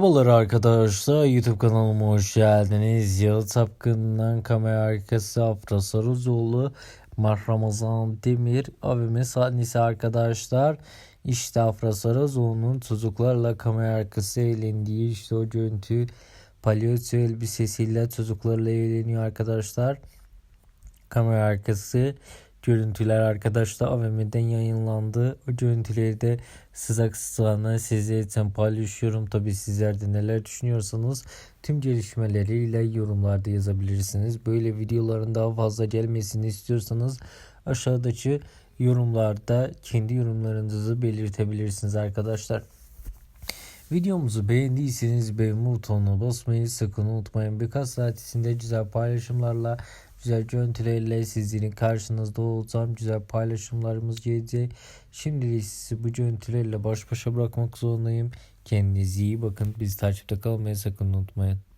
Merhabalar arkadaşlar YouTube kanalıma hoş geldiniz. Yalı Tapkın'dan kamera arkası Afra Sarızoğlu, Mah Ramazan Demir, abime sahnesi arkadaşlar. İşte Afra Sarızoğlu'nun çocuklarla kamera arkası eğlendiği işte o görüntü palyaço elbisesiyle çocuklarla eğleniyor arkadaşlar. Kamera arkası görüntüler arkadaşlar AVM'den yayınlandı. O görüntüleri de sıcak sıcağına sizler için paylaşıyorum. Tabi sizler de neler düşünüyorsanız tüm gelişmeleriyle yorumlarda yazabilirsiniz. Böyle videoların daha fazla gelmesini istiyorsanız aşağıdaki yorumlarda kendi yorumlarınızı belirtebilirsiniz arkadaşlar. Videomuzu beğendiyseniz beğenme butonuna basmayı sakın unutmayın. Birkaç saat içinde güzel paylaşımlarla, güzel görüntülerle sizlerin karşınızda olacağım. Güzel paylaşımlarımız gelecek. Şimdilik sizi bu görüntülerle baş başa bırakmak zorundayım. Kendinize iyi bakın. Bizi takipte kalmayı sakın unutmayın.